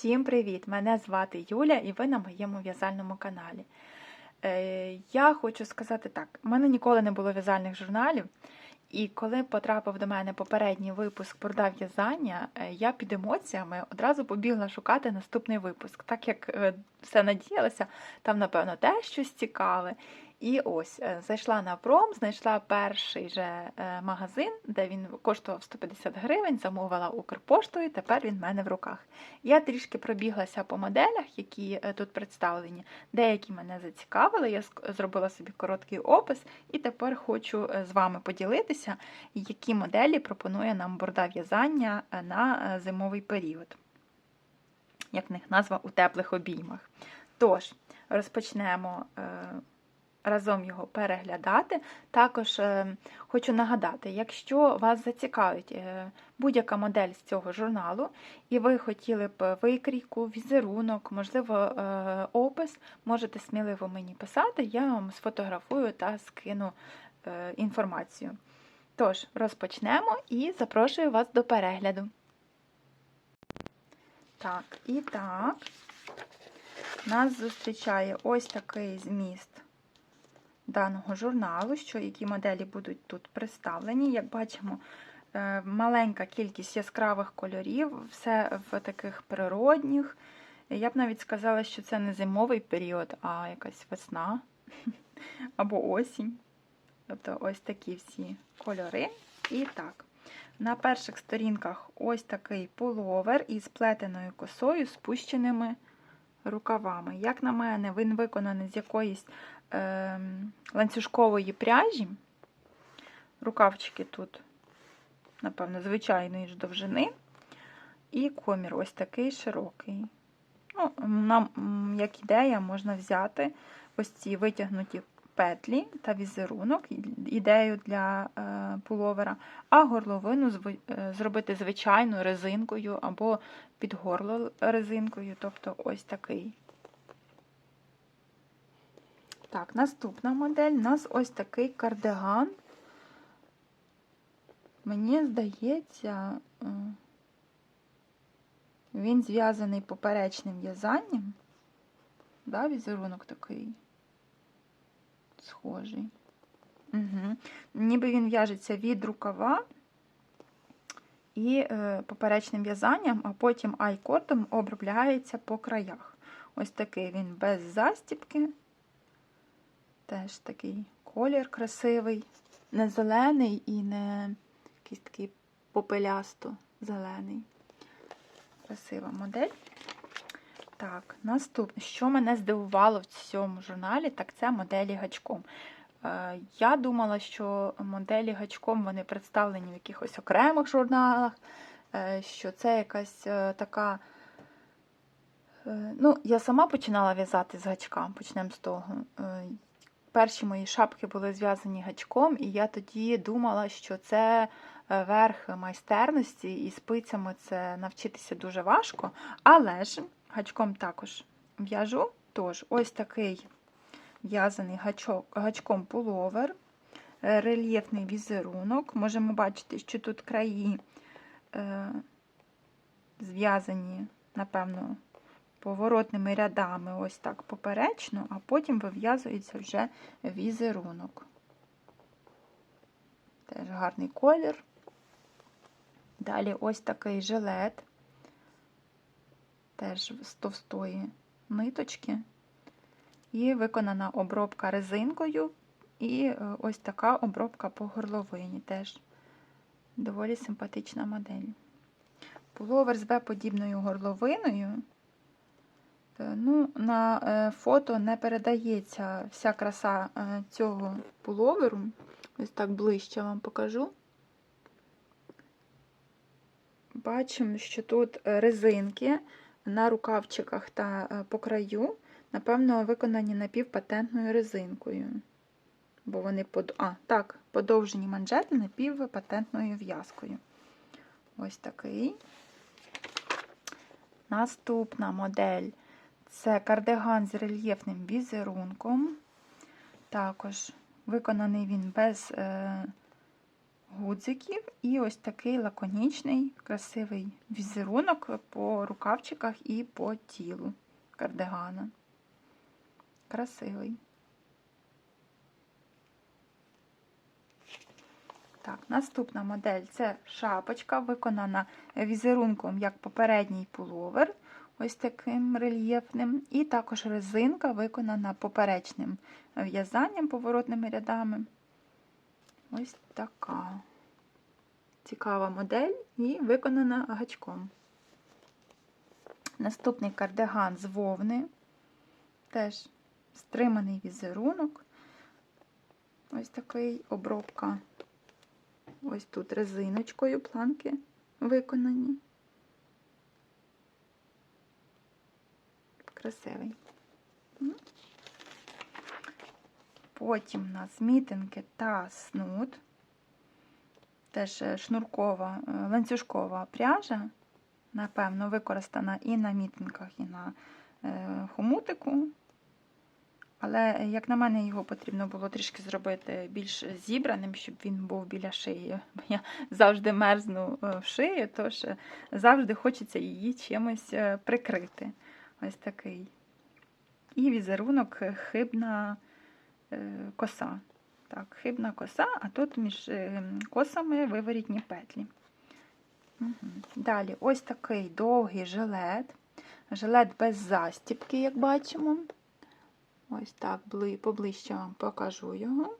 Всім привіт! Мене звати Юля і ви на моєму в'язальному каналі. Е, я хочу сказати так: у мене ніколи не було в'язальних журналів, і коли потрапив до мене попередній випуск «Борда в'язання, е, я під емоціями одразу побігла шукати наступний випуск. Так як е, все надіялася, там, напевно, теж щось цікаве. І ось е, зайшла на пром, знайшла перший же е, магазин, де він коштував 150 гривень, замовила Укрпоштою, тепер він в мене в руках. Я трішки пробіглася по моделях, які е, тут представлені. Деякі мене зацікавили, я зробила собі короткий опис, і тепер хочу з вами поділитися, які моделі пропонує нам борда в'язання на зимовий період. Як в них назва у теплих обіймах. Тож, розпочнемо. Разом його переглядати. Також е, хочу нагадати, якщо вас зацікавить е, будь-яка модель з цього журналу, і ви хотіли б викрійку, візерунок, можливо, е, опис, можете сміливо мені писати, я вам сфотографую та скину інформацію. Тож, розпочнемо і запрошую вас до перегляду. Так, і так, нас зустрічає ось такий зміст даного журналу, що які моделі будуть тут представлені. Як бачимо, е, маленька кількість яскравих кольорів, все в таких природних. Я б навіть сказала, що це не зимовий період, а якась весна або осінь. Тобто ось такі всі кольори. І так, на перших сторінках ось такий пуловер із плетеною косою, спущеними рукавами. Як на мене, він виконаний з якоїсь е, ланцюжкової пряжі. Рукавчики тут, напевно, звичайної ж довжини. І комір ось такий широкий. Ну, Нам, як ідея, можна взяти ось ці витягнуті петлі та візерунок, ідею для е, пуловера, а горловину е, зробити звичайною резинкою або під горло резинкою, тобто ось такий. Так, наступна модель у нас ось такий кардиган. Мені здається, е, він зв'язаний поперечним в'язанням. Да, візерунок такий схожий. Угу. Ніби він в'яжеться від рукава і е, поперечним в'язанням, а потім айкотом обробляється по краях. Ось такий він без застіпки. Теж такий колір красивий, не зелений і не якийсь такий попелясто зелений. Красива модель. Так, наступне, що мене здивувало в цьому журналі, так це моделі гачком. Е, Я думала, що моделі гачком вони представлені в якихось окремих журналах, е, що це якась е, така. Ну, я сама починала в'язати з гачком, почнемо з того. Перші мої шапки були зв'язані гачком, і я тоді думала, що це е, верх майстерності, і спицями це навчитися дуже важко. Але ж гачком також в'яжу. Тож, ось такий в'язаний гачком пуловер, е, рельєфний візерунок. Можемо бачити, що тут краї е, зв'язані, напевно, поворотними рядами, ось так поперечно, а потім вив'язується вже візерунок. Теж гарний колір. Далі ось такий жилет, теж з товстої ниточки. І виконана обробка резинкою, і е, ось така обробка по горловині. Теж доволі симпатична модель. Пуловер з В-подібною горловиною. Е, Ну, На е, фото не передається вся краса е, цього пуловеру. Ось так ближче вам покажу. Бачимо, що тут резинки на рукавчиках та по краю, напевно, виконані напівпатентною резинкою. Бо вони под... а, так, подовжені манжети напівпатентною в'язкою. Ось такий. Наступна модель це кардиган з рельєфним візерунком. Також виконаний він без е, гудзиків і ось такий лаконічний, красивий візерунок по рукавчиках і по тілу кардигана. Красивий. Так, наступна модель це шапочка, виконана візерунком як попередній пуловер, ось таким рельєфним, і також резинка виконана поперечним в'язанням поворотними рядами. Ось така цікава модель і виконана гачком. Наступний кардиган з вовни, теж стриманий візерунок. Ось такий обробка. Ось тут резиночкою планки виконані. Красивий. Потім у нас мітинки та снуд. Теж шнуркова, е, ланцюжкова пряжа, напевно, використана і на мітинках, і на е, хомутику. Але, як на мене, його потрібно було трішки зробити більш зібраним, щоб він був біля шиї. Бо я завжди мерзну е, в шию, тож завжди хочеться її чимось е, прикрити. Ось такий. І візерунок хибна е, коса. Так, хибна коса, а тут між косами виворітні петлі. Угу. Далі ось такий довгий жилет. Жилет без застіпки, як бачимо. Ось так поближче вам покажу його.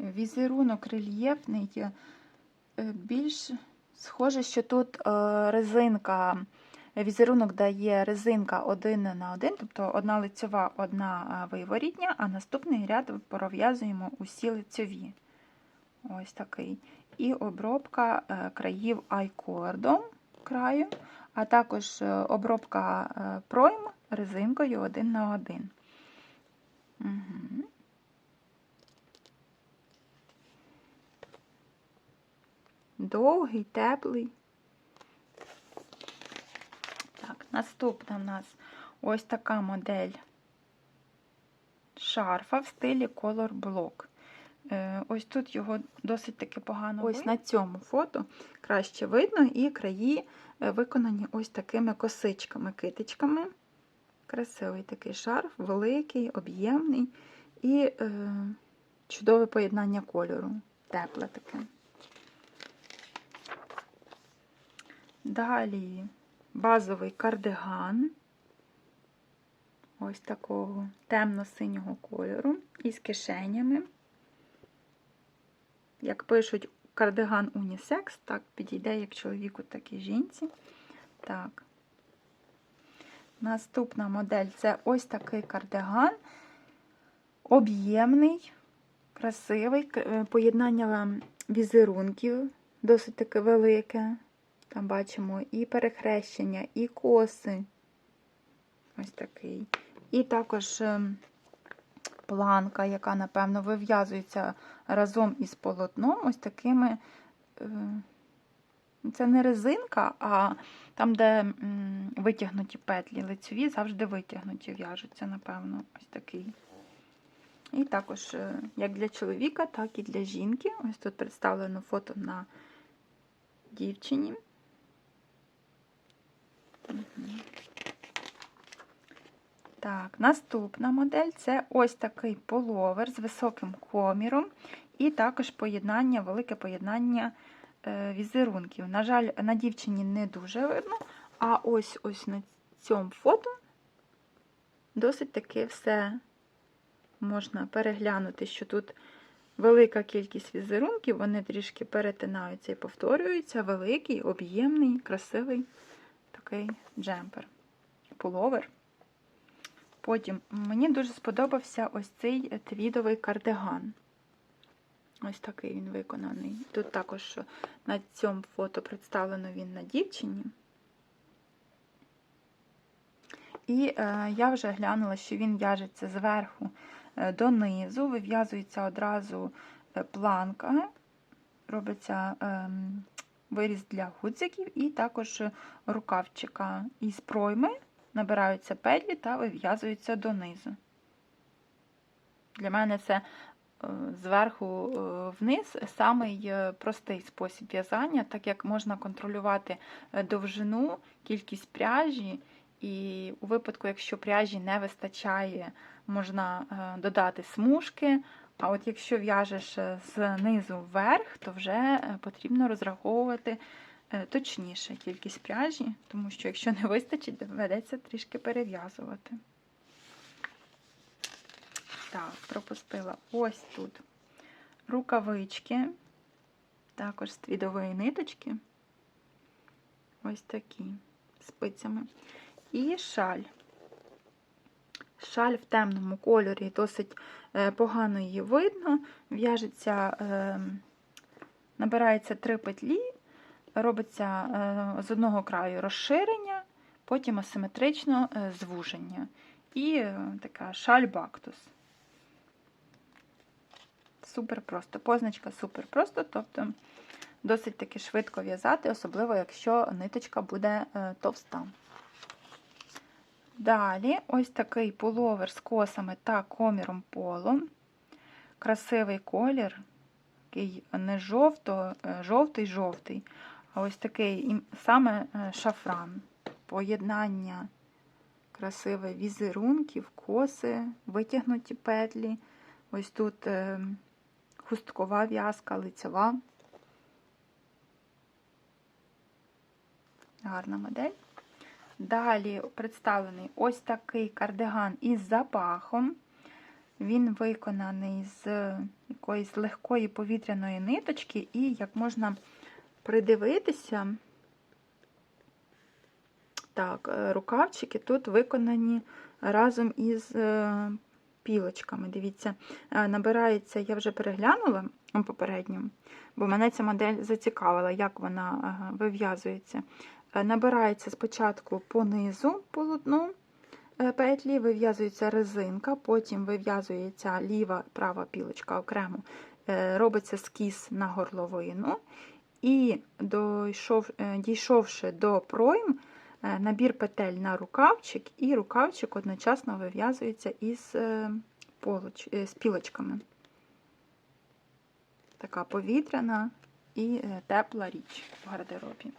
Візерунок рельєфний, е, більш схоже, що тут е, резинка, візерунок дає резинка один на один, тобто одна лицьова, одна виворітня, а наступний ряд пров'язуємо усі лицьові. Ось такий. І обробка е, країв айкордом краю а також е, обробка е, пройм резинкою один на один. Угу. Довгий, теплий. Так, наступна в нас ось така модель шарфа в стилі Color Block. Е, ось тут його досить таки погано. Ось видно. на цьому фото краще видно, і краї Е, виконані ось такими косичками, китичками. Красивий такий шарф, великий, об'ємний і е, чудове поєднання кольору, тепле таке. Далі базовий кардиган, ось такого темно-синього кольору, із кишенями. Як пишуть кардиган унісекс, так, підійде як чоловіку, так і жінці. Так. Наступна модель це ось такий кардиган, об'ємний, красивий, е, поєднання візерунків, досить таке велике. Там бачимо і перехрещення, і коси. Ось такий. І також ем, планка, яка, напевно, вив'язується разом із полотном, ось такими. Е, це не резинка, а там, де витягнуті петлі лицеві, завжди витягнуті, в'яжуться, напевно, ось такий. І також е, як для чоловіка, так і для жінки. Ось тут представлено фото на дівчині. Так, наступна модель це ось такий половер з високим коміром, і також поєднання, велике поєднання е, візерунків. На жаль, на дівчині не дуже видно, а ось ось на цьому фото досить таки все можна переглянути, що тут велика кількість візерунків, вони трішки перетинаються і повторюються. Великий, об'ємний, красивий такий джемпер. Пуловер. Потім мені дуже сподобався ось цей твідовий кардиган. Ось такий він виконаний. Тут також на цьому фото представлено він на дівчині. І е, я вже глянула, що він в'яжеться зверху е, донизу, вив'язується одразу е, планка, робиться е, виріз для гудзиків, і також рукавчика із пройми набираються петлі та вив'язуються донизу. Для мене це е, зверху е, вниз самий е, простий спосіб в'язання, так як можна контролювати довжину, кількість пряжі, і у випадку, якщо пряжі не вистачає, можна додати смужки. А от якщо в'яжеш е, знизу вверх, то вже е, потрібно розраховувати е, точніше кількість пряжі, тому що якщо не вистачить, доведеться трішки перев'язувати. Так, пропустила ось тут рукавички, також з твідової ниточки. Ось такі спицями. І шаль. Шаль в темному кольорі, досить е, погано її видно. В'яжеться, е, набирається три петлі, робиться е, з одного краю розширення, потім асиметрично звуження. І така шаль бактус. Супер просто. Позначка супер просто, тобто досить таки швидко в'язати, особливо якщо ниточка буде товста. Далі ось такий пуловер з косами та коміром полом. Красивий колір, такий не жовто, е, жовтий-жовтий, а ось такий саме е, шафран. Поєднання красиве візерунків, коси, витягнуті петлі. Ось тут е, хусткова в'язка, лицева. Гарна модель. Далі представлений ось такий кардиган із запахом. Він виконаний з якоїсь легкої повітряної ниточки, і як можна придивитися, так, е, рукавчики тут виконані разом із е, пілочками. Дивіться, е, набирається, я вже переглянула попередньо, бо мене ця модель зацікавила, як вона вив'язується. Е, Набирається спочатку по низу е, петлі, вив'язується резинка, потім вив'язується ліва права пілочка окремо, е, робиться скіс на горловину. І дійшов, дійшовши до пройм, набір петель на рукавчик, і рукавчик одночасно вив'язується із, полоч, з пілочками. Така повітряна і тепла річ в гардеробі.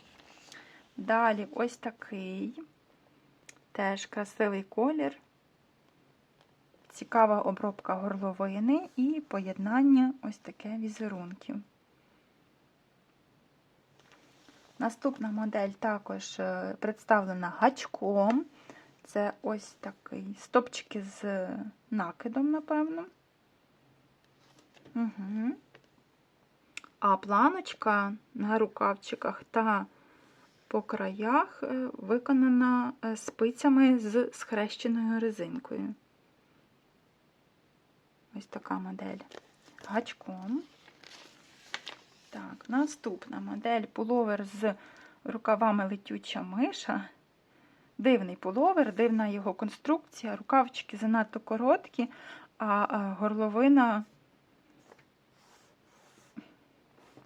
Далі ось такий теж красивий колір, цікава обробка горловини і поєднання ось таке візерунків. Наступна модель також е, представлена гачком. Це ось такий стопчики з накидом, напевно. Угу. А планочка на рукавчиках та по краях е, виконана е, спицями з схрещеною резинкою. Ось така модель гачком. Так, наступна модель пуловер з рукавами летюча миша. Дивний пуловер, дивна його конструкція, рукавчики занадто короткі, а е, горловина,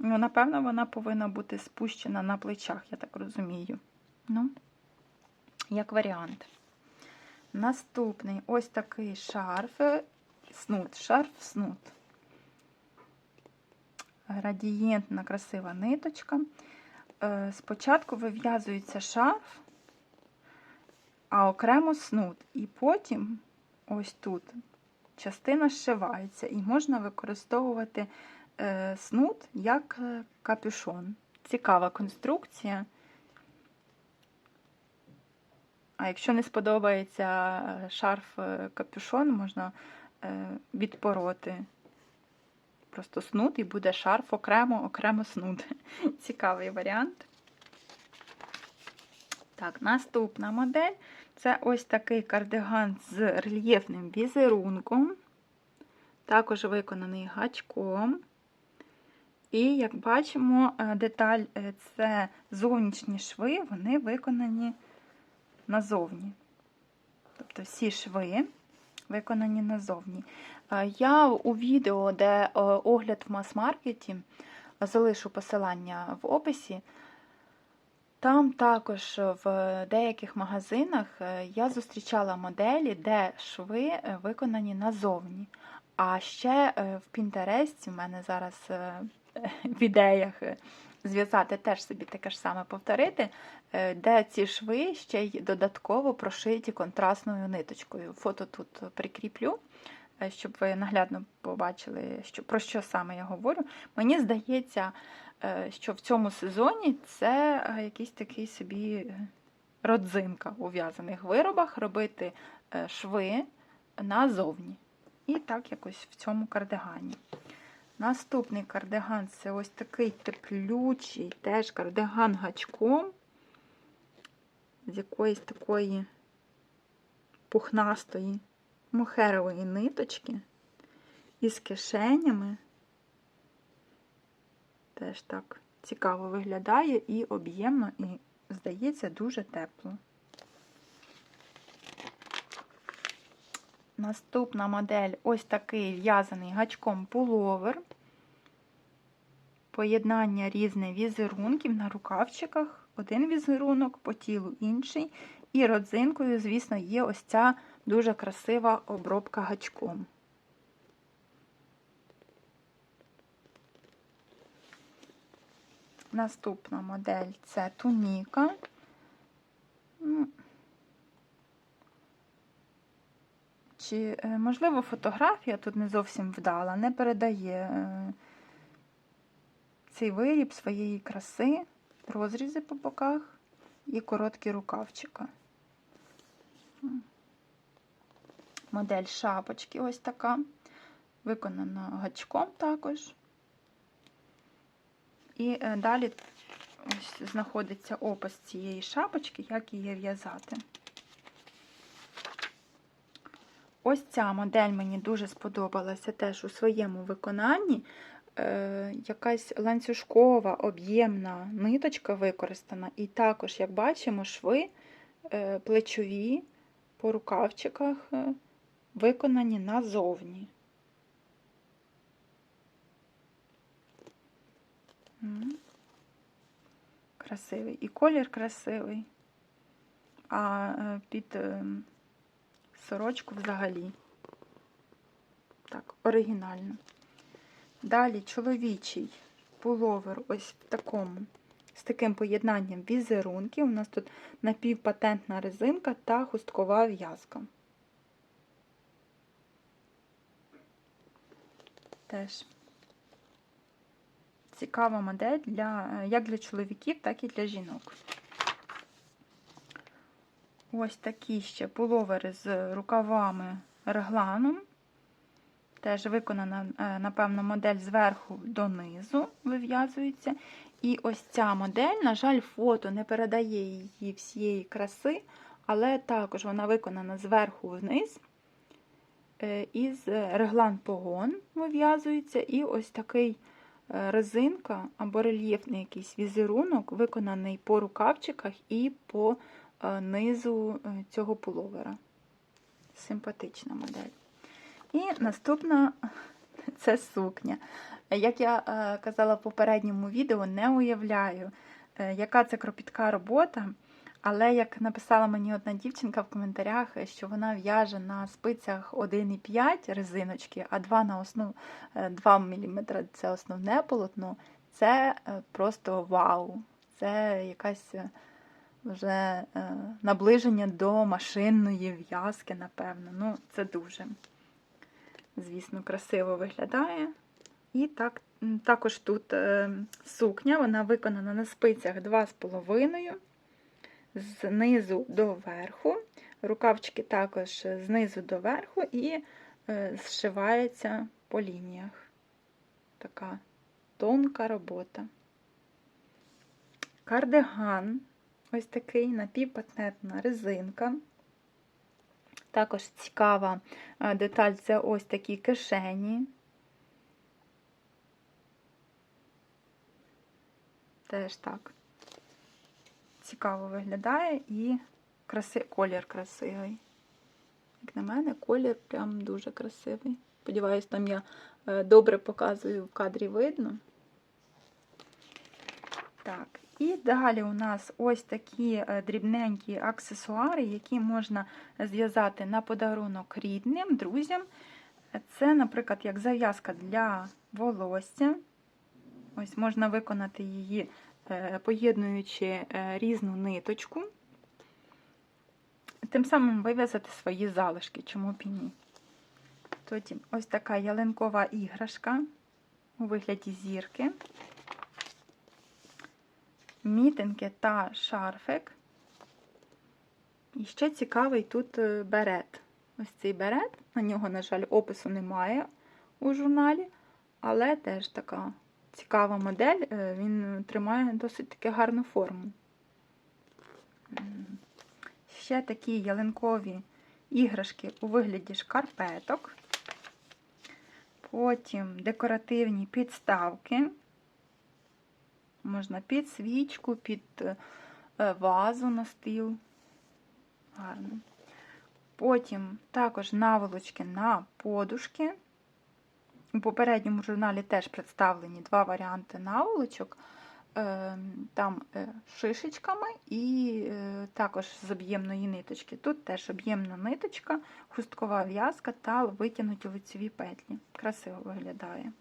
ну, напевно, вона повинна бути спущена на плечах, я так розумію. Ну, як варіант. Наступний ось такий шарф, е, снуд, шарф снуд. Градієнтна красива ниточка. Е, Спочатку вив'язується шарф, а окремо снуд. І потім ось тут частина зшивається, і можна використовувати снуд як е, капюшон. Цікава конструкція. А якщо не сподобається е, шарф е, капюшон, можна е, відпороти просто снуд і буде шарф окремо, окремо снуд. Цікавий варіант. Так, наступна модель це ось такий кардиган з рельєфним візерунком, також виконаний гачком. І, як бачимо, е, деталь е, це зовнішні шви, вони виконані назовні. Тобто всі шви виконані назовні. Е, Я у відео, де огляд в мас-маркеті, залишу посилання в описі. Там також в деяких магазинах я зустрічала моделі, де шви виконані назовні. А ще в Пінтересті в мене зараз в ідеях е, зв'язати теж собі таке ж саме повторити, е, де ці шви ще й додатково прошиті контрастною ниточкою. Фото тут прикріплю, е, щоб ви наглядно побачили, що, про що саме я говорю. Мені здається, що в цьому сезоні це якийсь такий собі родзинка у в'язаних виробах робити шви назовні. І так якось в цьому кардигані. Наступний кардиган це ось такий теплючий, теж кардиган гачком з якоїсь такої пухнастої мохерової ниточки із кишенями. Теж так цікаво виглядає і об'ємно, і, здається, дуже тепло. Наступна модель ось такий в'язаний гачком пуловер. Поєднання різних візерунків на рукавчиках. Один візерунок, по тілу інший. І родзинкою, звісно, є ось ця дуже красива обробка гачком. Наступна модель це туніка. Ну, Е, можливо, фотографія тут не зовсім вдала, не передає е, цей виріб своєї краси, розрізи по боках і короткі рукавчика. Модель шапочки ось така, виконана гачком також. І е, далі ось знаходиться опис цієї шапочки, як її в'язати. Ось ця модель мені дуже сподобалася теж у своєму виконанні. Е, якась ланцюжкова об'ємна ниточка використана. І також, як бачимо, шви е, плечові по рукавчиках е, виконані назовні. Красивий. І колір красивий. А е, під е, сорочку взагалі. Так, оригінально. Далі чоловічий пуловер ось в такому, з таким поєднанням візерунків. У нас тут напівпатентна резинка та хусткова в'язка. Теж цікава модель для, як для чоловіків, так і для жінок. Ось такі ще пуловери з рукавами регланом. Теж виконана, е, напевно, модель зверху донизу вив'язується. І ось ця модель, на жаль, фото не передає її всієї краси, але також вона виконана зверху вниз. Е, із реглан погон вив'язується, і ось такий е, резинка або рельєфний якийсь візерунок, виконаний по рукавчиках і по низу цього пуловера. Симпатична модель. І наступна це сукня. Як я казала в попередньому відео, не уявляю, е, яка це кропітка робота. Але як написала мені одна дівчинка в коментарях, що вона в'яже на спицях 1,5 резиночки, а 2 на основ... 2 мм це основне полотно, це е, просто вау! Це якась е, вже наближення до машинної в'язки, напевно. Ну, це дуже звісно, красиво виглядає. І так, також тут е, сукня, вона виконана на спицях 2,5, знизу до верху. Рукавчики також знизу до верху і е, зшивається по лініях. Така тонка робота. Кардиган, ось такий напівпатентна резинка. Також цікава е, деталь це ось такі кишені. Теж так цікаво виглядає і краси... колір красивий. Як на мене, колір прям дуже красивий. Сподіваюсь, там я е, добре показую в кадрі видно. Так, і далі у нас ось такі е, дрібненькі аксесуари, які можна зв'язати на подарунок рідним, друзям. Це, наприклад, як зав'язка для волосся. Ось можна виконати її, е, поєднуючи е, різну ниточку. Тим самим вив'язати свої залишки, чому б і ні. Тоді ось така ялинкова іграшка у вигляді зірки, мітинки та шарфик. І ще цікавий тут е, берет. Ось цей берет, на нього, на жаль, опису немає у журналі, але теж така цікава модель, е, він тримає досить таки гарну форму. Ще такі ялинкові іграшки у вигляді шкарпеток. Потім декоративні підставки. Можна під свічку, під е, вазу на стіл. Гарно. Потім також наволочки на подушки. У попередньому журналі теж представлені два варіанти наволочок. Е, Там е, шишечками і також з об'ємної ниточки. Тут теж об'ємна ниточка, хусткова в'язка та витягнуті лицеві петлі. Красиво виглядає.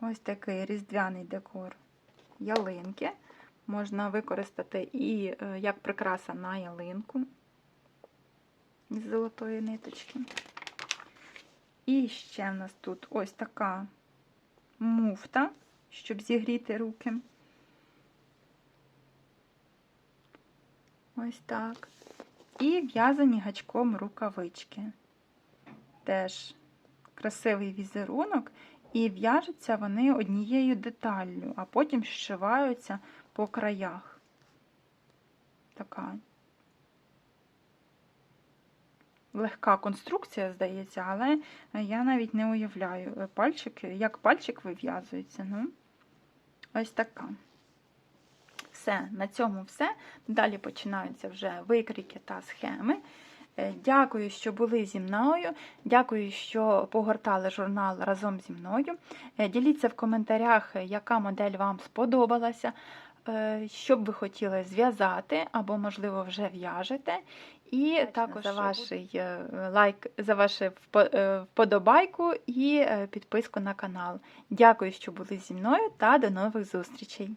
Ось такий різдвяний декор ялинки. Можна використати і е, як прикраса на ялинку з золотої ниточки. І ще в нас тут ось така муфта, щоб зігріти руки. Ось так. І в'язані гачком рукавички. Теж красивий візерунок, і в'яжуться вони однією деталлю, а потім зшиваються по краях. Така легка конструкція, здається, але я навіть не уявляю пальчики, як пальчик вив'язується. Ну, ось така. Все, на цьому все. Далі починаються вже викрійки та схеми. Е, Дякую, що були зі мною. Дякую, що погортали журнал разом зі мною. Е, Діліться в коментарях, яка модель вам сподобалася, е, що б ви хотіли зв'язати, або, можливо, вже в'яжете. І також за ваш лайк, за вашу е, вподобайку і е, підписку на канал. Дякую, що були зі мною, та до нових зустрічей!